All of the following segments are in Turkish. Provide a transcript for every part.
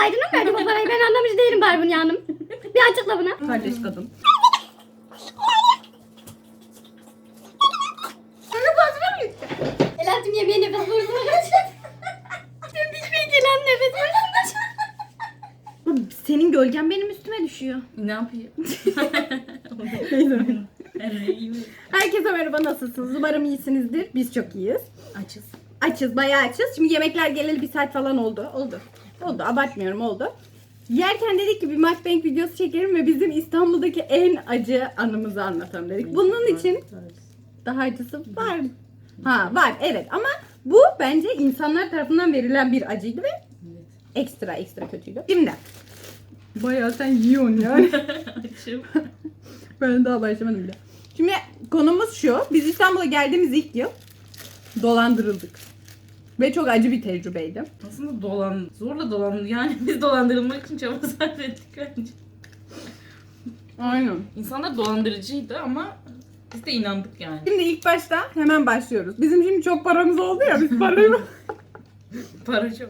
Haydun'a mı verdi bu parayı? Ben anlamış değilim Barbunya Hanım. Bir açıkla buna. Kardeş kadın. Ela'cığım yemeğe nefes vursun. Tüm bitmeyi gelen nefes vursun. Senin gölgen benim üstüme düşüyor. Ne yapayım? Herkese merhaba nasılsınız? Umarım iyisinizdir. Biz çok iyiyiz. Açız. Açız, bayağı açız. Şimdi yemekler geleli bir saat falan oldu. Oldu. Oldu, abartmıyorum oldu. Yerken dedik ki bir mukbang videosu çekelim ve bizim İstanbul'daki en acı anımızı anlatalım dedik. Bunun için daha acısı var mı? Ha var evet ama bu bence insanlar tarafından verilen bir acıydı ve ekstra ekstra kötüydü. Şimdi bayağı sen yiyorsun yani. Açım. ben daha başlamadım bile. Şimdi konumuz şu. Biz İstanbul'a geldiğimiz ilk yıl dolandırıldık. Ve çok acı bir tecrübeydi. Aslında dolan, zorla dolan, yani biz dolandırılmak için çaba sarf ettik bence. Aynen. İnsanlar dolandırıcıydı ama biz de inandık yani. Şimdi ilk başta hemen başlıyoruz. Bizim şimdi çok paramız oldu ya biz parayı Para çok.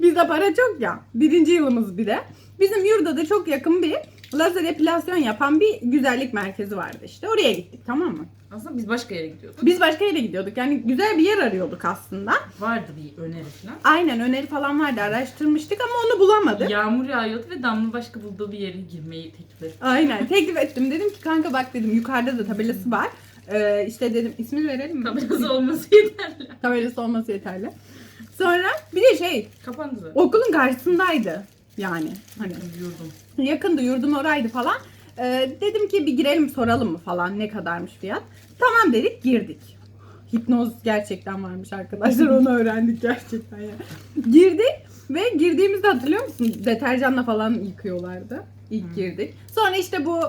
Bizde para çok ya. Birinci yılımız bir de. Bizim yurda da çok yakın bir lazer epilasyon yapan bir güzellik merkezi vardı işte. Oraya gittik tamam mı? Aslında biz başka yere gidiyorduk. Biz başka yere gidiyorduk. Yani güzel bir yer arıyorduk aslında. Vardı bir öneri falan. Aynen öneri falan vardı araştırmıştık ama onu bulamadık. Yağmur yağıyordu ve Damla başka bulduğu bir yere girmeyi teklif etti. Aynen teklif ettim. Dedim ki kanka bak dedim yukarıda da tabelası var. Ee, işte dedim ismini verelim mi? Tabelası olması yeterli. Tabelası olması yeterli. Sonra bir de şey Kapandı zaten. okulun karşısındaydı. Yani hani Yurdum. yakındı yurdum oraydı falan. Ee, dedim ki bir girelim soralım mı falan ne kadarmış fiyat. Tamam dedik girdik. Hipnoz gerçekten varmış arkadaşlar onu öğrendik gerçekten ya. Girdik ve girdiğimizde hatırlıyor musun? Deterjanla falan yıkıyorlardı. İlk girdik. Sonra işte bu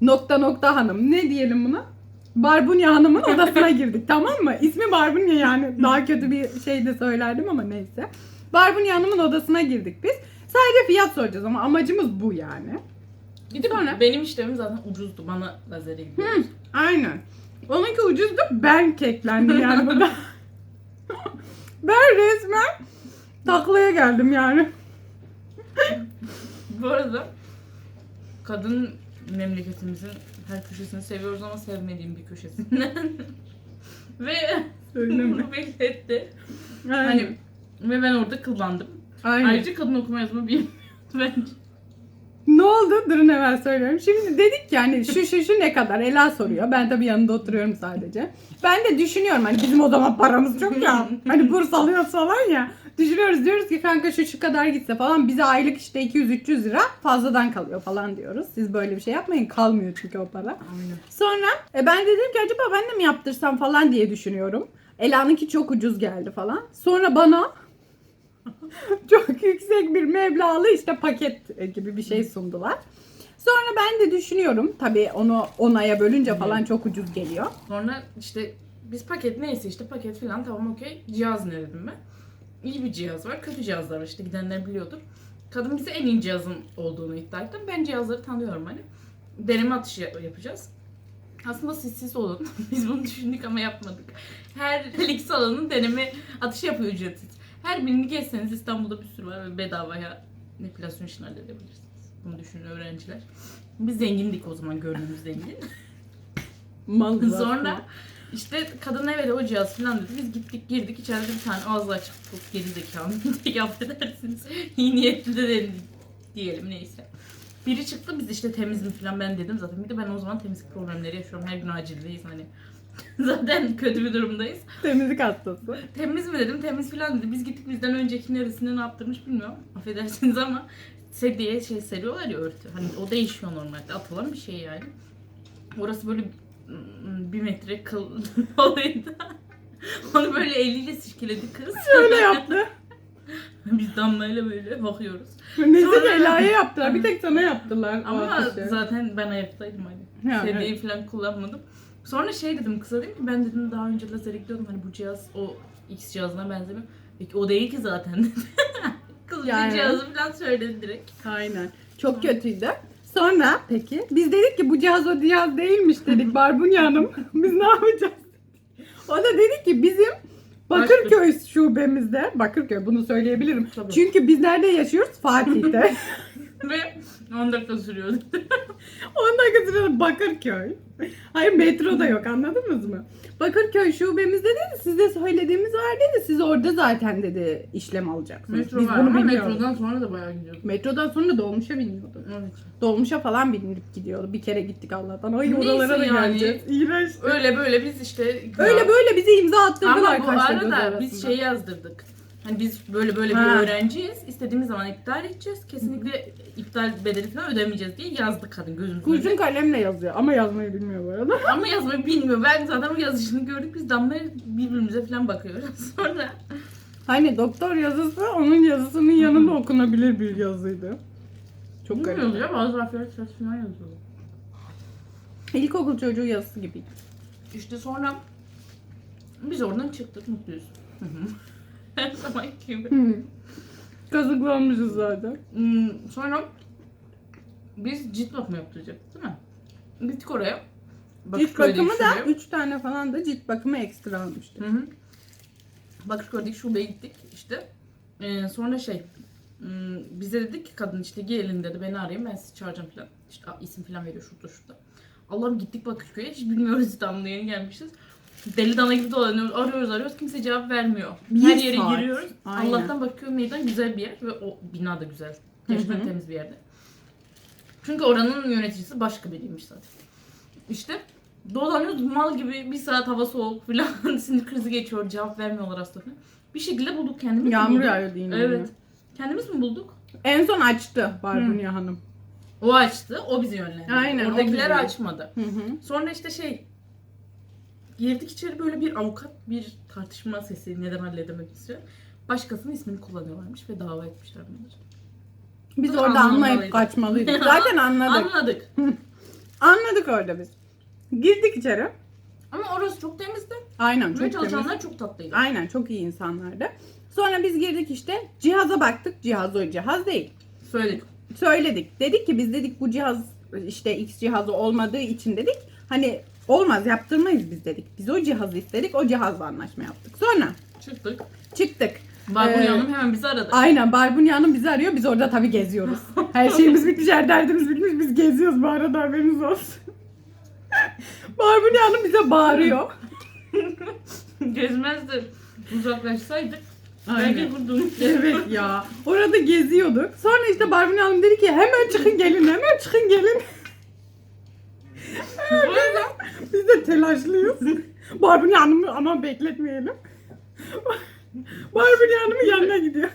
nokta nokta hanım ne diyelim buna? Barbunya Hanım'ın odasına girdik tamam mı? İsmi Barbunya yani. Daha kötü bir şey de söylerdim ama neyse. Barbunya Hanım'ın odasına girdik biz. Sadece fiyat soracağız ama amacımız bu yani. Bir de Sonra? benim işlemim zaten ucuzdu. Bana lazere gidiyoruz. Aynen. Onunki ucuzdu ben keklendim yani burada. ben resmen taklaya geldim yani. Bu arada kadın memleketimizin her köşesini seviyoruz ama sevmediğim bir köşesinden. ve Söyleme. bunu belli etti. Aynen. Hani ve ben orada kıllandım. Aynen. Ayrıca kadın okuma yazma bilmiyordu bence. Ne oldu? Durun hemen söylüyorum. Şimdi dedik yani şu şu şu ne kadar? Ela soruyor. Ben tabii yanında oturuyorum sadece. Ben de düşünüyorum hani bizim o zaman paramız çok ya. Hani burs alıyoruz falan ya. Düşünüyoruz diyoruz ki kanka şu şu kadar gitse falan bize aylık işte 200-300 lira fazladan kalıyor falan diyoruz. Siz böyle bir şey yapmayın kalmıyor çünkü o para. Aynen. Sonra e, ben dedim ki acaba ben de mi yaptırsam falan diye düşünüyorum. Ela'nınki çok ucuz geldi falan. Sonra bana çok yüksek bir meblağlı işte paket gibi bir şey sundular. Sonra ben de düşünüyorum. Tabii onu 10 aya bölünce falan çok ucuz geliyor. Sonra işte biz paket neyse işte paket falan tamam okey. Cihaz ne dedim ben. İyi bir cihaz var, kötü cihazlar var işte gidenler biliyordur. Kadın bize en iyi cihazın olduğunu iddia etti. Ben cihazları tanıyorum hani. Deneme atışı yap- yapacağız. Aslında siz siz olun. Biz bunu düşündük ama yapmadık. Her Helix alanın deneme atışı yapıyor ücretsiz. Her birini geçseniz İstanbul'da bir sürü var ve bedavaya epilasyon işini halledebilirsiniz. Bunu düşünün öğrenciler. Biz zengindik o zaman gönlümüz zengin. Mal Sonra işte kadın evet o cihaz falan dedi. Biz gittik girdik içeride bir tane ağzı açık çok geri zekalı tek affedersiniz. İyi niyetli de dedi- diyelim neyse. Biri çıktı biz işte temiz mi falan ben dedim zaten. Bir de ben o zaman temizlik problemleri yaşıyorum. Her gün acildeyiz hani. zaten kötü bir durumdayız. temizlik hastası. Temiz mi dedim temiz falan dedi. Biz gittik bizden önceki neresinde ne yaptırmış bilmiyorum. Affedersiniz ama sedyeye şey seriyorlar ya örtü. Hani o değişiyor normalde atılan bir şey yani. Orası böyle mm, bir metre kıl olaydı. Onu böyle eliyle sirkeledi kız. Şöyle yaptı. Biz damlayla böyle bakıyoruz. Neyse Sonra- Ela'ya yaptılar. Bir tek sana yaptılar. Ama zaten ben ayaktaydım hani. Ya, Sedyeyi evet. falan kullanmadım. Sonra şey dedim kıza dedim ki ben dedim daha önce lazere gidiyordum hani bu cihaz o X cihazına benzemiyor. Peki o değil ki zaten dedi. Kız Yani. cihazı falan söyledi direkt. Aynen. Çok kötüydü. Sonra peki biz dedik ki bu cihaz o cihaz değilmiş dedik Barbunya Hanım. Biz ne yapacağız? O da dedi ki bizim Bakırköy şubemizde, Bakırköy bunu söyleyebilirim. Tabii. Çünkü biz nerede yaşıyoruz? Fatih'te. Ve 10 dakika sürüyordu. 10 dakika sırada Bakırköy. Hayır metro da yok anladınız mı? Bakırköy şubemizde dedi size söylediğimiz var dedi. Siz orada zaten dedi işlem alacaksınız. Metro Biz var bunu ama bilmiyoruz. metrodan sonra da bayağı gidiyordu. Metrodan sonra dolmuşa biniyordu. Evet. Dolmuşa falan binip gidiyordu. Bir kere gittik Allah'tan. Ay Neyse oralara da yani. geleceğiz. İğrenç. Öyle böyle biz işte... Öyle böyle bizi imza attırdılar Ama bu arada biz şey yazdırdık. Hani biz böyle böyle Ha. bir öğrenciyiz. İstediğimiz zaman iptal edeceğiz. Kesinlikle iptal bedeli falan ödemeyeceğiz diye yazdık kadın gözümüzün Kurşun önünde. kalemle yazıyor ama yazmayı bilmiyor bu arada. Ama yazmayı bilmiyor. Ben zaten o yazışını gördük. Biz damlaya birbirimize falan bakıyoruz. Sonra Hani doktor yazısı onun yazısının yanında okunabilir bir yazıydı. Çok garip. bilmiyoruz ya bazı harfler ses falan yazıyor. İlkokul çocuğu yazısı gibi. İşte sonra biz oradan çıktık mutluyuz. Her zaman gibi. Kazıklanmışız zaten. Hmm, sonra biz cilt bakımı yaptıracaktık değil mi? Gittik oraya. Cilt bakımı da şubeye. 3 tane falan da cilt bakımı ekstra almıştı. Hı hı. Bakırköy'deki şubeye gittik işte. Ee, sonra şey hmm, bize dedik ki kadın işte gelin dedi beni arayın ben sizi çağıracağım falan. İşte isim falan veriyor şurada şurada. Allah'ım gittik Bakırköy'e hiç bilmiyoruz İstanbul'a yeni gelmişiz. Deli dana gibi dolanıyoruz arıyoruz arıyoruz kimse cevap vermiyor. Bir Her yere saat. giriyoruz. Aynen. Allah'tan Bakırköy meydan güzel bir yer ve o bina da güzel. Gerçekten temiz bir yerde. Çünkü oranın yöneticisi başka biriymiş zaten. İşte dolanıyoruz mal gibi bir saat hava soğuk falan sinir krizi geçiyor cevap vermiyorlar aslında. Bir şekilde bulduk kendimiz mi Yağmur bulduk? yağıyordu yine. Evet. Kendimiz mi bulduk? En son açtı Barbunya Hanım. O açtı, o bizi yönlendirdi. Aynen, Oradakiler açmadı. Hı hı. Sonra işte şey girdik içeri böyle bir avukat bir tartışma sesi neden halledemek istiyor. Başkasının ismini kullanıyorlarmış ve dava etmişler bunları. Biz Bunu orada anlayıp anlamalıydık. kaçmalıydık. Zaten anladık. Anladık. Anladık orada biz. Girdik içeri. Ama orası çok temizdi. Aynen çok temiz. çalışanlar çok tatlıydı. Aynen çok iyi insanlardı. Sonra biz girdik işte cihaza baktık. Cihaz o cihaz değil. Söyledik. Söyledik. Dedik ki biz dedik bu cihaz işte X cihazı olmadığı için dedik. Hani olmaz yaptırmayız biz dedik. Biz o cihazı istedik. O cihazla anlaşma yaptık. Sonra Çıktık. çıktık. Barbunya Ee, Hanım hemen bizi aradı. Aynen Barbunya Hanım bizi arıyor. Biz orada tabii geziyoruz. Her şeyimiz bitmiş, her derdimiz bitmiş. Biz geziyoruz bu arada haberiniz olsun. Barbunya Hanım bize bağırıyor. Gezmezdi. Uzaklaşsaydık. Aynen. Belki vurdum. Evet ya. Orada geziyorduk. Sonra işte Barbunya Hanım dedi ki hemen çıkın gelin, hemen çıkın gelin. Biz de telaşlıyız. Barbunya Hanım'ı ama bekletmeyelim. Barbunya Hanım'ın yanına gidiyoruz.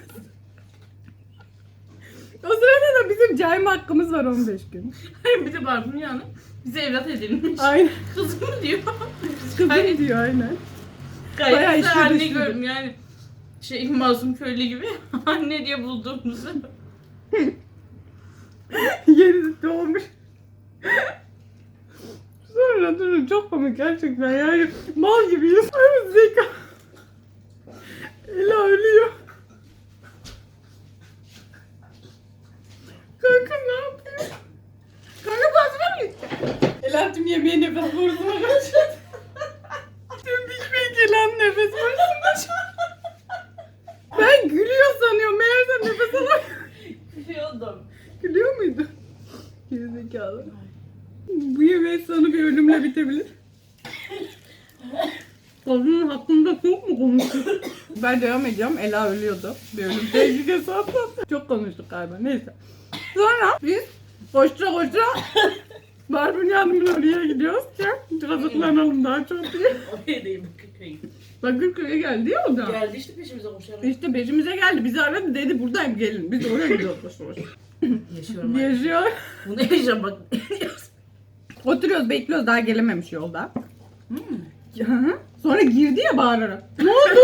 O sırada da bizim cayma hakkımız var 15 gün. bir de Barbunya Hanım bize evlat edilmiş. Aynen. Kızım diyor. Kızım diyor aynen. Bayağı Gayet içli güzel anne dışlıydı. gördüm yani. Şey masum köylü gibi anne diye bulduğumuzu. Yeni doğmuş. Sonra durun çok komik gerçekten yani mal gibiyiz. Zeka. Ela ölüyor. Kanka ne yapıyor? Kanka bazına mı gitti? Ela'cığım yemeğe nefes borusuna kaçırdı. Tüm pişmeye gelen nefes borusuna kaçırdı. Ben gülüyor sanıyorum. Meğerse nefes alamıyor. Biliyordum. Gülüyor muydu? Gerizekalı. Bu yemeğin sonu bir ölümle bitebilir. Kadının hakkında çok mu konuştuk? Ben devam ediyorum. Ela ölüyordu. Bir ölüm tehlikesi atlattı. Çok konuştuk galiba. Neyse. Sonra biz koştura koştura Barbunya Hanım'ın oraya gidiyoruz ki kazıklanalım daha çok diye. Oraya değil Bakırköy'e. Bakırköy'e geldi ya o da. Geldi işte peşimize koşarak. İşte peşimize geldi. Bizi aradı dedi buradayım gelin. Biz oraya gidiyoruz boşu boş. Yaşıyorum. Yaşıyor. Bunu yaşamak. Oturuyoruz bekliyoruz daha gelememiş yolda. Hmm. Sonra girdi ya bağırarak. Ne oldu?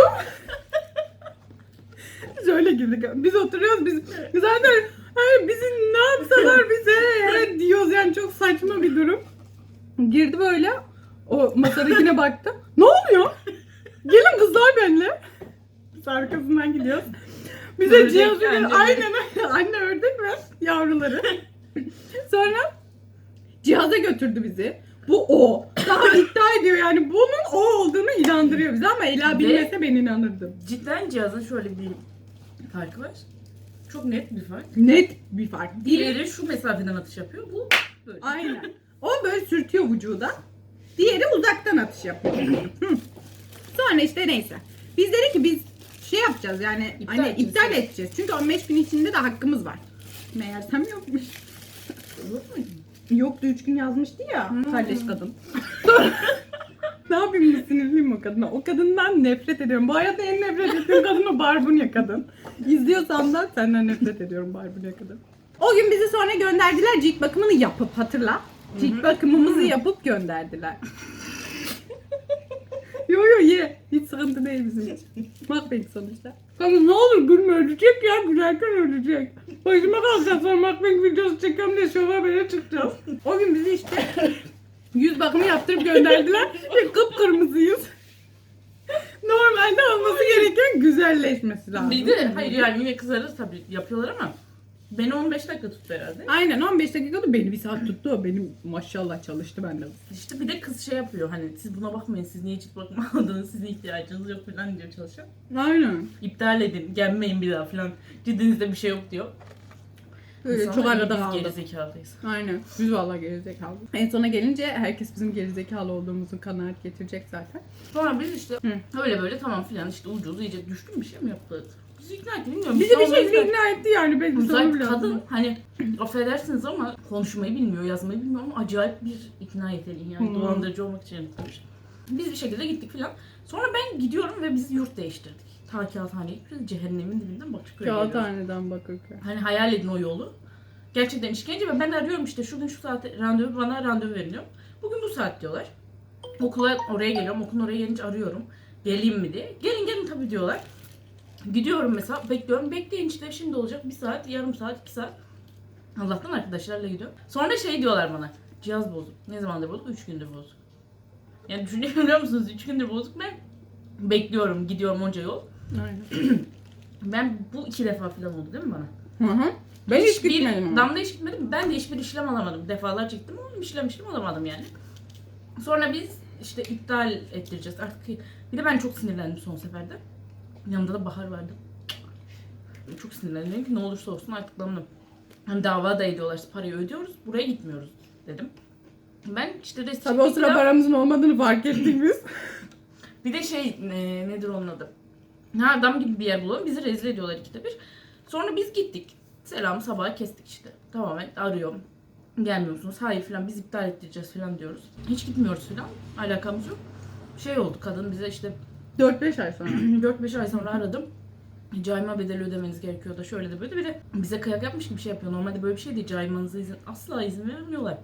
Biz öyle girdik. Biz oturuyoruz biz zaten hani bizi ne yapsalar bize diyoruz yani çok saçma bir durum. Girdi böyle o masadakine baktı. Ne oluyor? Gelin kızlar benimle. Biz arkasından gidiyoruz. Bize cihaz veriyor. Aynen öyle. Anne ördek ver yavruları. Sonra cihaza götürdü bizi. bu o. Daha iddia ediyor yani bunun o olduğunu inandırıyor bize ama Ela Ve- bilmese ben inanırdım. Cidden cihazın şöyle bir farkı var. Çok net bir fark. Net bir fark. Diğeri şu mesafeden atış yapıyor. Bu böyle. Aynen. O böyle sürtüyor vücuda. Diğeri uzaktan atış yapıyor. Sonra işte neyse. Biz dedik ki biz şey yapacağız yani İptal hani edeceğiz. iptal edeceğiz. Çünkü 15 gün içinde de hakkımız var. Meğersem yokmuş. Yok muydu? Yoktu 3 gün yazmıştı ya Hmm. kardeş kadın. Sonra ne yapayım mı sinirliyim o kadına. O kadından nefret ediyorum. Bu hayatta en nefret ettiğim kadın o barbunya kadın. İzliyorsan da senden nefret ediyorum barbunya kadın. O gün bizi sonra gönderdiler cilt bakımını yapıp hatırla. Cilt bakımımızı yapıp gönderdiler. yo yo ye. Hiç sıkıntı değil bizim için. Mukbang sonuçta. Kanka ne olur gülme ölecek ya gülerken ölecek. Başıma kalacak sonra mukbang videosu çekiyorum diye şova böyle çıkacağız. O gün bizi işte yüz bakımı yaptırıp gönderdiler ve kıpkırmızıyız. Normalde olması gereken güzelleşmesi lazım. Bir de hayır yani yine kızarız tabii yapıyorlar ama beni 15 dakika tuttu herhalde. Aynen 15 dakikada beni bir saat tuttu. Benim maşallah çalıştı bende. İşte bir de kız şey yapıyor hani siz buna bakmayın siz niye cilt aldınız sizin ihtiyacınız yok falan diyor çalışan. Aynen. İptal edin gelmeyin bir daha falan cildinizde bir şey yok diyor. Öyle Sonra arada biz kaldı. Gerizekalıyız. Aynen. Biz vallahi gerizekalı. En sona gelince herkes bizim gerizekalı olduğumuzu kanaat getirecek zaten. Sonra biz işte Hı. öyle böyle tamam filan işte ucuz iyice düştüm bir şey mi yaptı? Bizi ikna etti bilmiyorum. Bizi bir da- ikna etti yani. Ben Zaten bile kadın hani affedersiniz ama konuşmayı bilmiyor, yazmayı bilmiyor ama acayip bir ikna yeteneği yani Hmm. dolandırıcı olmak için yapmış. Biz bir şekilde gittik filan. Sonra ben gidiyorum ve biz yurt değiştirdik. Ta kağıthaneye gidiyoruz. Cehennemin dibinden Bakırköy'e geliyoruz. Kağıthaneden Bakırköy. Hani hayal edin o yolu. Gerçekten işkence ve ben arıyorum işte şu gün şu saate randevu bana randevu veriliyor. Bugün bu saat diyorlar. Okula oraya geliyorum. Okulun oraya gelince arıyorum. Geleyim mi diye. Gelin gelin tabii diyorlar. Gidiyorum mesela bekliyorum. Bekleyin işte şimdi olacak bir saat, yarım saat, iki saat. Allah'tan arkadaşlarla gidiyorum. Sonra şey diyorlar bana. Cihaz bozuk. Ne zamandır bozuk? Üç gündür bozuk. Yani düşünebiliyor musunuz? Üç gündür bozuk. Ben bekliyorum. Gidiyorum onca yol. Aynen. Ben bu iki defa falan oldu değil mi bana? Hı hı. Ben hiç Hiçbir- gitmedim. ama. Damla hiç gitmedim. Ben de hiçbir işlem alamadım. Defalar çektim ama işlem işlem alamadım yani. Sonra biz işte iptal ettireceğiz. Artık bir de ben çok sinirlendim son seferde. Yanımda da Bahar vardı. Çok sinirlendim. Dedim ki ne olursa olsun artık damla. Hani dava da ediyorlar. işte parayı ödüyoruz. Buraya gitmiyoruz dedim. Ben işte de Tabii o sıra paramızın olmadığını fark ettik biz. bir de şey e, nedir onun adı? Ha adam gibi bir yer bulalım. Bizi rezil ediyorlar ikide bir. Sonra biz gittik. Selam sabah kestik işte. Tamamen arıyorum. Gelmiyor musunuz? Hayır falan biz iptal ettireceğiz falan diyoruz. Hiç gitmiyoruz falan. Alakamız yok. Şey oldu kadın bize işte 4-5 ay sonra. 4-5 ay sonra aradım. Cayma bedeli ödemeniz gerekiyor da şöyle de böyle de bir de bize kıyak yapmış gibi bir şey yapıyor. Normalde böyle bir şey değil. Caymanıza izin asla izin vermiyorlar.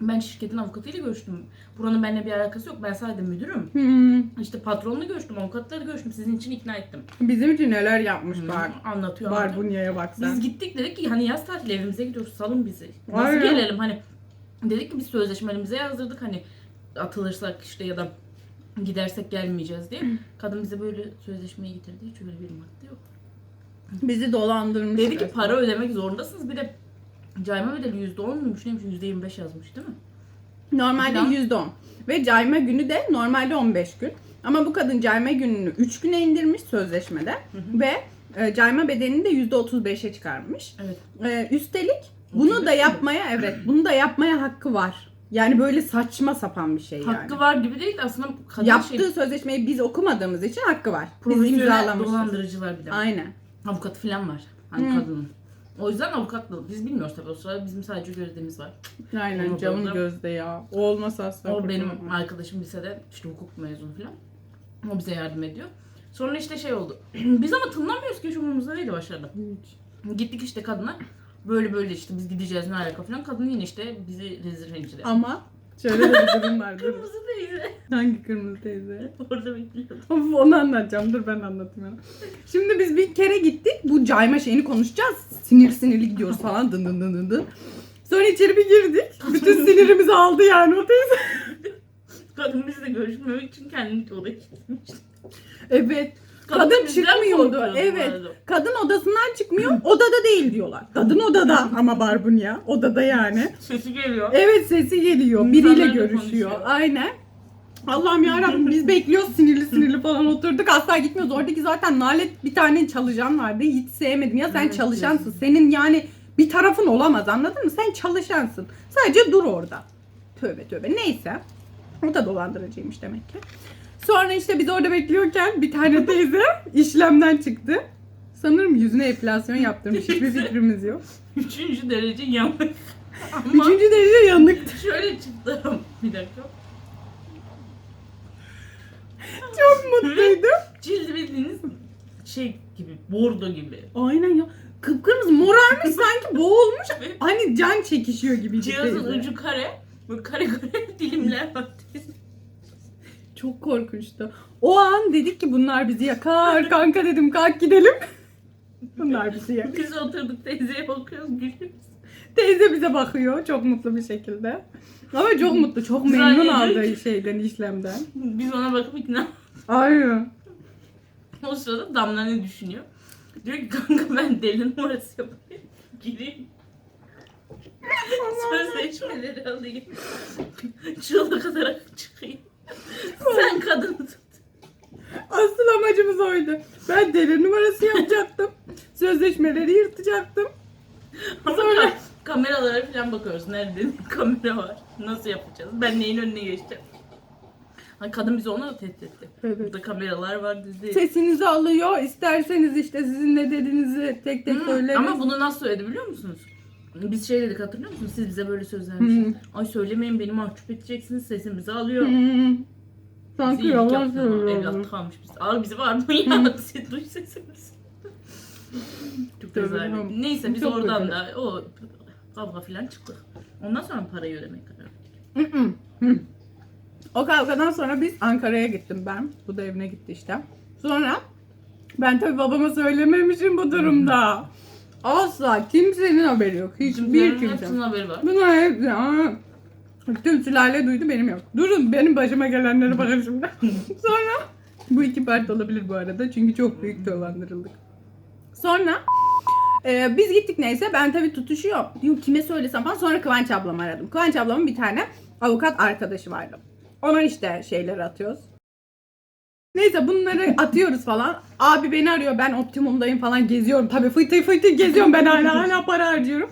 Ben şirketin avukatıyla görüştüm. Buranın benimle bir alakası yok. Ben sadece müdürüm. Hmm. İşte patronla görüştüm, avukatlarla görüştüm. Sizin için ikna ettim. Bizim için neler yapmış bak. Anlatıyor. anlatıyor. Barbunya'ya bak sen. Biz gittik dedik ki hani yaz tatili evimize gidiyoruz salın bizi. Nasıl Aynen. gelelim hani dedik ki biz sözleşmelerimize yazdırdık hani atılırsak işte ya da gidersek gelmeyeceğiz diye. Kadın bize böyle sözleşmeyi getirdi. Hiç öyle bir madde yok. Bizi dolandırmış. Dedi ki para ödemek zorundasınız. Bir de cayma bedeli %10 muymuş neymiş %25 yazmış değil mi? Normalde Falan. %10. Ve cayma günü de normalde 15 gün. Ama bu kadın cayma gününü 3 güne indirmiş sözleşmede. Ve e, cayma bedelini de %35'e çıkarmış. Evet. E, üstelik bunu 35 da yapmaya evet bunu da yapmaya hakkı var. Yani böyle saçma sapan bir şey yani. Hakkı var gibi değil de aslında kadın Yaptığı şey sözleşmeyi biz okumadığımız için hakkı var. Biz profesyonel imzalamışız. dolandırıcılar bir de. Aynen. Avukatı falan var. Hani Hı. kadının. O yüzden avukatlı. Biz bilmiyoruz tabii o sırada bizim sadece gözlemimiz var. Aynen camın gözde ya. O olmasa asla O benim kurtulamam. arkadaşım lisede işte hukuk mezunu falan. O bize yardım ediyor. Sonra işte şey oldu. Biz ama tınlamıyoruz ki hiç umurumuzda değildi başlarda. Gittik işte kadına. Böyle böyle işte biz gideceğiz ne alaka falan. Kadın yine işte bizi rezil rencide. Ama şöyle de bir durum var. dur. Kırmızı teyze. Hangi kırmızı teyze? Orada bekliyordum. Of onu anlatacağım. Dur ben anlatayım onu. Şimdi biz bir kere gittik. Bu cayma şeyini konuşacağız. Sinir sinirli gidiyoruz falan. Dın dın dın dın dın. Sonra içeri bir girdik. Bütün sinirimizi aldı yani o teyze. Kadın bizle görüşmemek için kendini oraya gitmiş. Evet. Kadın bizden çıkmıyordu. Evet. Kadın odasından çıkmıyor. Odada değil diyorlar. Kadın odada ama Barbunya. Odada yani. Sesi geliyor. Evet sesi geliyor. İnsanlarla Biriyle görüşüyor. konuşuyor. Aynen. Allah'ım yarabbim biz bekliyoruz sinirli sinirli falan oturduk. Asla gitmiyoruz. Oradaki zaten nalet bir tane çalışan vardı. Hiç sevmedim. Ya sen Evet, çalışansın. Senin yani bir tarafın olamaz anladın mı? Sen çalışansın. Sadece dur orada. Tövbe tövbe. Neyse. O da dolandırıcıymış demek ki. Sonra işte biz orada bekliyorken bir tane teyze işlemden çıktı. Sanırım yüzüne epilasyon yaptırmış. Hiçbir fikrimiz yok. Üçüncü derece yanık. Ama Üçüncü derece yanık. şöyle çıktı. Bir dakika. Çok mutluydum. Cildi bildiğiniz şey gibi, bordo gibi. Aynen ya. Kıpkırmızı morarmış sanki boğulmuş. Hani can çekişiyor gibi. Cihazın ucu kare. Böyle kare kare dilimler var. Çok korkunçtu. O an dedik ki bunlar bizi yakar. Kanka dedim kalk gidelim. Bunlar bizi yakar. Biz oturduk teyzeye bakıyoruz gülüyoruz. Teyze bize bakıyor çok mutlu bir şekilde. Ama çok mutlu, çok memnun Zannediyor aldığı şeyden, işlemden. Biz ona bakıp ikna. Aynen. O sırada Damla ne düşünüyor? Diyor ki kanka ben deli numarası yapayım. Gireyim. Sözleşmeleri alayım. Çığlık atarak çıkayım. Sen kadın tut. Asıl amacımız oydu. Ben deli numarası yapacaktım. Sözleşmeleri yırtacaktım. Ama Sonra- ka- kameralara falan bakıyoruz. Nerede kamera var? Nasıl yapacağız? Ben neyin önüne geçeceğim? Ha, kadın bizi ona da tehdit etti. Evet. Burada kameralar var dedi. Sesinizi alıyor. İsterseniz işte sizin ne dediğinizi tek tek Hı, söyleriz. Ama bunu nasıl söyledi biliyor musunuz? Biz şey dedik hatırlıyor musunuz? Siz bize böyle söz vermişsiniz. Ay söylemeyin beni mahcup edeceksiniz. Sesimizi alıyor. Hmm. Bizi Sanki iyilik yalan yaptın söylüyorum. Evlat kalmış biz. Al bizi var mı ya? Siz duy sesimizi. Çok Tabii, güzel. tamam. Neyse biz Çok oradan kötü. da o kavga falan çıktık. Ondan sonra parayı ödemeye karar verdik. Hı hı. Hı. O kavgadan sonra biz Ankara'ya gittim ben. Bu da evine gitti işte. Sonra ben tabii babama söylememişim bu durumda. Asla kimsenin haberi yok. Hiçbir Bizimkilerin kimse. hepsinin haberi var. Bunlar hepsi. aa. Tüm sülale duydu benim yok. Durun benim başıma gelenlere bakın şimdi. Sonra bu iki part olabilir bu arada. Çünkü çok büyük dolandırıldık. Sonra e, biz gittik neyse ben tabii tutuşuyor. Diyorum kime söylesem falan. Sonra Kıvanç ablamı aradım. Kıvanç ablamın bir tane avukat arkadaşı vardı. Ona işte şeyleri atıyoruz. Neyse bunları atıyoruz falan. Abi beni arıyor ben Optimum'dayım falan geziyorum. Tabii fıtı fıtı geziyorum ben hala hala para harcıyorum.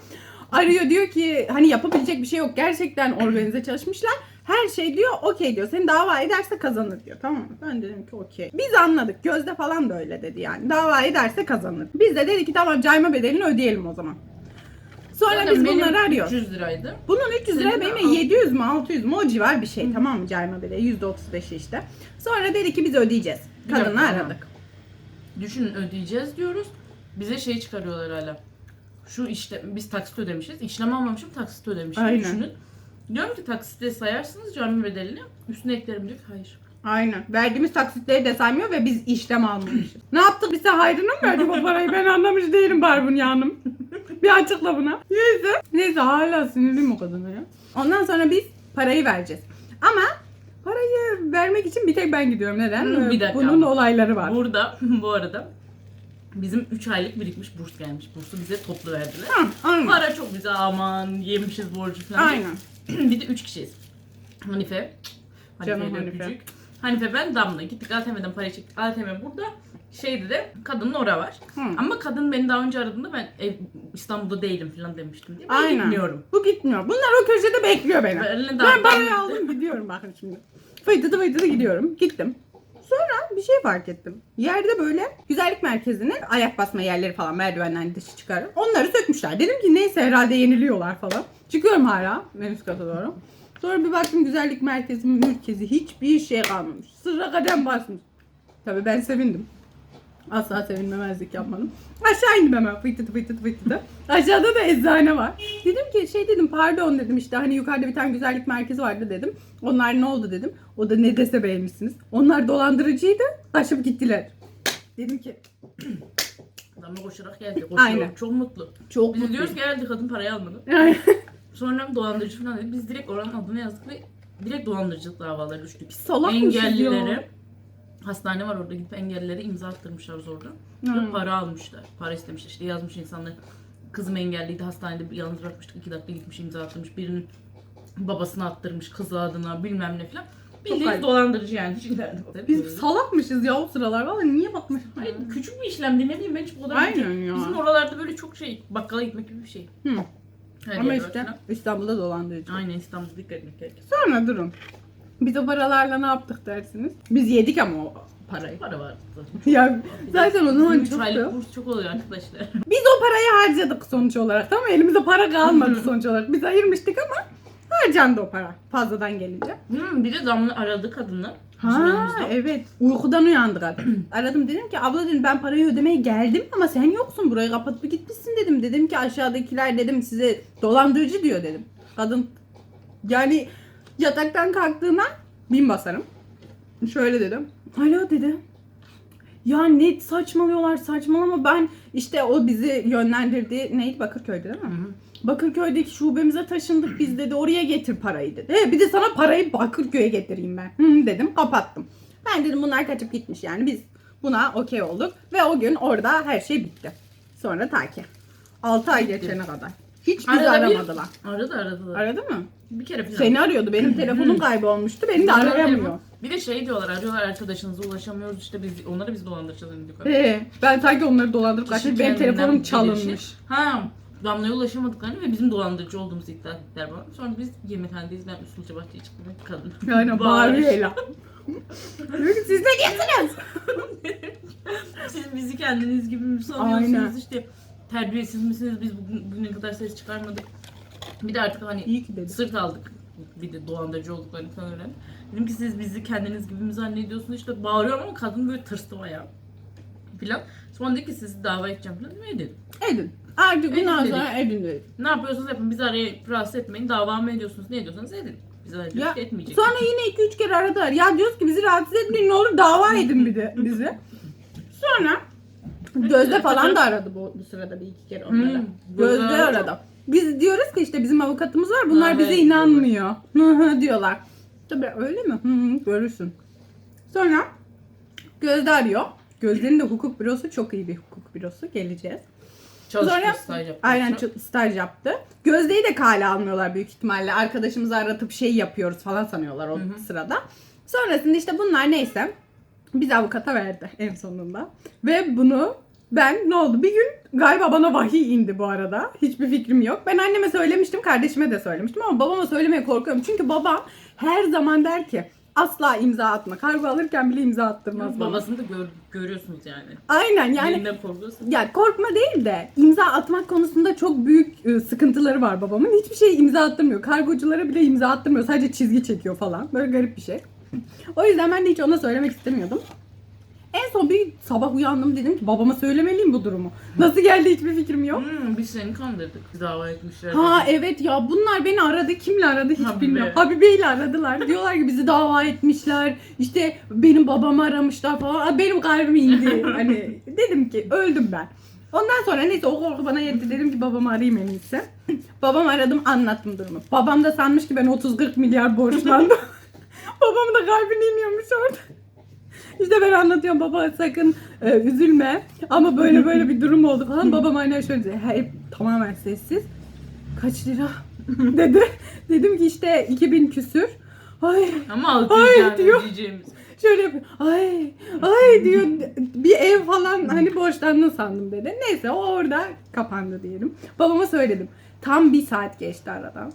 Arıyor diyor ki hani yapabilecek bir şey yok. Gerçekten organize çalışmışlar. Her şey diyor okey diyor. Seni dava ederse kazanır diyor. Tamam mı? Ben dedim ki okey. Biz anladık. Gözde falan da öyle dedi yani. Dava ederse kazanır. Biz de dedik ki tamam cayma bedelini ödeyelim o zaman. Sonra Zaten biz benim bunları arıyoruz. 300 liraydı. Bunun 300 lira Senin de benim al. 700 mü 600 mü o civar bir şey tamam mı cayma bedeli %35'i işte. Sonra dedi ki biz ödeyeceğiz. Bir Kadını dakika, aradık. Düşünün ödeyeceğiz diyoruz. Bize şey çıkarıyorlar hala. Şu işte biz taksit ödemişiz. İşlem almamışım taksit ödemişim. Aynen. Düşünün. Diyorum ki taksitte sayarsınız cami bedelini. Üstüne eklerim diyor ki hayır. Aynen. Verdiğimiz taksitleri de saymıyor ve biz işlem almamışız. ne yaptık bize hayrına mı verdik o parayı ben anlamış değilim Barbunya Hanım. Bir açıkla buna. Neyse. Neyse hala sinirliyim o kadına ya. Ondan sonra biz parayı vereceğiz. Ama parayı vermek için bir tek ben gidiyorum. Neden? Hı, bir dakika Bunun olayları var. Burada bu arada bizim 3 aylık birikmiş burs gelmiş. Bursu bize toplu verdiler. Ha, aynen. Para çok bize aman yemişiz borcu falan. Aynen. bir de 3 kişiyiz. Hanife. Canım Hanife. Hanife. Hanife. Hanife ben Damla. Gittik ATM'den para çektik. ATM burada. Şeyde de kadının ora var. Hı. Ama kadın beni daha önce aradığında ben ev, İstanbul'da değilim falan demiştim diye. Ben Aynen. gitmiyorum. Bu gitmiyor. Bunlar o köşede bekliyor beni. Ben, Ben parayı aldım gidiyorum bakın şimdi. Fıydıdı fıydıdı gidiyorum. Gittim. Sonra bir şey fark ettim. Yerde böyle güzellik merkezinin ayak basma yerleri falan merdivenlerin dışı çıkarır. Onları sökmüşler. Dedim ki neyse herhalde yeniliyorlar falan. Çıkıyorum hala en üst kata doğru. Sonra bir baktım güzellik merkezinin merkezi hiçbir şey kalmamış. Sıra kadem basmış. Tabii ben sevindim. Asla sevinmemezlik yapmadım. Aşağı indim hemen fıytıdı fıytıdı fıytıdı. Aşağıda da eczane var. Dedim ki şey dedim pardon dedim işte hani yukarıda bir tane güzellik merkezi vardı dedim. Onlar ne oldu dedim. O da ne dese beğenmişsiniz. Onlar dolandırıcıydı. Taşıp gittiler. Dedim ki Damla koşarak geldi. Koşuyor. Aynen. Çok mutlu. çok Biz mutluyum. diyoruz ki herhalde kadın parayı almadı. Sonra dolandırıcı falan dedi. Biz direkt oranın adını yazdık ve direkt dolandırıcılık davaları düştük. Salakmışız Engellilere. Hastane var orada gidip engellilere imza attırmışlar zorla. Hmm. Para almışlar. Para istemişler. İşte yazmış insanlar. Kızım engelliydi hastanede yalnız bırakmıştık. iki dakika gitmiş imza attırmış. Birinin babasına attırmış kızı adına bilmem ne falan. Bildiğiniz dolandırıcı yani. Şeyler de. Biz salakmışız ya o sıralar. Valla niye bakmışım? Hayır, küçük bir işlemdi ne bileyim ben hiç o kadar Aynen ya. Bizim oralarda böyle çok şey bakkala gitmek gibi bir şey. Hı. Her Ama yer işte falan. İstanbul'da dolandırıcı. Aynen İstanbul'da dikkat etmek gerekiyor. Sonra durun. Biz o paralarla ne yaptık dersiniz? Biz yedik ama o parayı. Para vardı. ya zaten o zaman üç aylık kurs çok oluyor arkadaşlar. Biz o parayı harcadık sonuç olarak. Tamam mı? Elimizde para kalmadı sonuç olarak. Biz ayırmıştık ama harcandı o para fazladan gelince. Hmm, bir de Damla aradı kadını. Ha evet. Uykudan uyandık aradım dedim ki abla dedim ben parayı ödemeye geldim ama sen yoksun. Burayı kapatıp gitmişsin dedim. Dedim ki aşağıdakiler dedim size dolandırıcı diyor dedim. Kadın yani yataktan kalktığına bin basarım. Şöyle dedim. Alo dedi. Ya ne saçmalıyorlar saçmalama ben işte o bizi yönlendirdi. Neydi Bakırköy'de değil mi? Hı. Bakırköy'deki şubemize taşındık biz dedi oraya getir parayı dedi. He, bir de sana parayı Bakırköy'e getireyim ben. Hı, dedim kapattım. Ben dedim bunlar kaçıp gitmiş yani biz buna okey olduk. Ve o gün orada her şey bitti. Sonra ta ki 6 ay geçene kadar. Hiç bizi Arada bir- aramadılar. Aradı aradılar. Aradı mı? Bir kere falan. Seni arıyordu. Benim telefonum kaybolmuştu. Beni de arayamıyor. Bir de şey diyorlar arıyorlar arkadaşınıza ulaşamıyoruz işte biz onları biz dolandıracağız diyor. Ee, ben sanki onları dolandırıp Kişi kaçmış. Benim kendinden telefonum bilirişi. çalınmış. Ha Damla'ya ulaşamadıklarını ve bizim dolandırıcı olduğumuzu iddia ettiler bana. Sonra biz yemekhanedeyiz ben Usulca Bahçe'ye çıktım ve kadın. Yani bağırıyor Ela. Diyor ki, Siz ne diyorsunuz? Siz bizi kendiniz gibi mi sanıyorsunuz Aynen. işte terbiyesiz misiniz biz bugün, bugüne kadar ses çıkarmadık. Bir de artık hani İyi ki dedi. sırt aldık. Bir de dolandırıcı olduklarını falan öğrendim. Dedim ki siz bizi kendiniz gibi mi zannediyorsunuz işte bağırıyorum ama kadın böyle tırstı bayağı. Filan. Sonra dedi ki sizi dava edeceğim falan. Ne dedim? Edin. Artık Edin bundan dedik. sonra edin dedi. Ne yapıyorsunuz yapın bizi araya rahatsız etmeyin. Dava mı ediyorsunuz ne ediyorsanız edin. Biz arayacağız Ya, etmeyecek. Sonra yine 2-3 kere aradılar. Ya diyoruz ki bizi rahatsız etmeyin ne olur dava edin bir de bizi. Sonra Gözde falan da aradı bu, bu sırada bir iki kere onlara. Hmm, Gözde Gözde aradı. Biz diyoruz ki işte bizim avukatımız var bunlar Ha, bize evet, inanmıyor. Hı hı diyorlar. Tabii öyle mi? Hı hı görürsün. Sonra Gözde arıyor. Gözde'nin de hukuk bürosu çok iyi bir hukuk bürosu. Geleceğiz. Çalışıyor, Sonra- staj yapıyor. Aynen ç- staj yaptı. Gözde'yi de kale almıyorlar büyük ihtimalle. Arkadaşımızı aratıp şey yapıyoruz falan sanıyorlar o sırada. Sonrasında işte bunlar neyse biz avukata verdi en sonunda. Ve bunu ben ne oldu? Bir gün galiba bana vahiy indi bu arada. Hiçbir fikrim yok. Ben anneme söylemiştim, kardeşime de söylemiştim ama babama söylemeye korkuyorum. Çünkü babam her zaman der ki asla imza atma. Kargo alırken bile imza attırmaz bana. Babasını da gör, görüyorsunuz yani. Aynen yani Birinden korkuyorsun. ya korkma değil de imza atmak konusunda çok büyük e, sıkıntıları var babamın. Hiçbir şey imza attırmıyor. Kargoculara bile imza attırmıyor. Sadece çizgi çekiyor falan. Böyle garip bir şey. O yüzden ben de hiç ona söylemek istemiyordum. En son bir sabah uyandım dedim ki babama söylemeliyim bu durumu. Nasıl geldi hiçbir fikrim yok. Hmm, biz seni kandırdık. Dava etmişler. Ha evet ya bunlar beni aradı. Kimle aradı hiç Habibe. bilmiyorum. Habibe ile aradılar. Diyorlar ki bizi dava etmişler. İşte benim babamı aramışlar falan. Benim kalbim indi. hani dedim ki öldüm ben. Ondan sonra neyse o korku bana yetti. Dedim ki babamı arayayım en iyisi. Babam aradım anlattım durumu. Babam da sanmış ki ben 30-40 milyar borçlandım. Babamın da kalbini iniyormuş orada. İşte ben anlatıyorum baba sakın e, üzülme ama böyle böyle bir durum oldu falan. Babam aynen şöyle dedi. Hep tamamen sessiz. Kaç lira dedi. Dedim ki işte 2000 küsür. Ay Ama Ay, yani diyor. diyeceğimiz. şöyle yapıyor. Ay ay diyor. Bir ev falan hani borçlandın sandım dedi. Neyse o orada kapandı diyelim. Babama söyledim. Tam bir saat geçti aradan.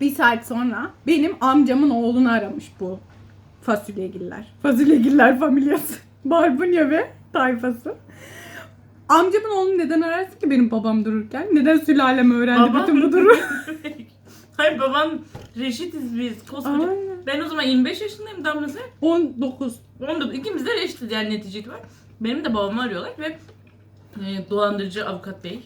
Bir saat sonra benim amcamın oğlunu aramış bu fasulyegiller. Fasulyegiller familyası. Barbunya ve tayfası. Amcamın oğlunu neden ararsın ki benim babam dururken? Neden sülalem öğrendi Babam- bütün bu durumu? Hayır babam reşitiz biz. Koskoca. Aynen. Ben o zaman 25 yaşındayım Damla sen. 19. 19. İkimiz de reşitiz yani netice var. Benim de babamı arıyorlar ve e, dolandırıcı avukat bey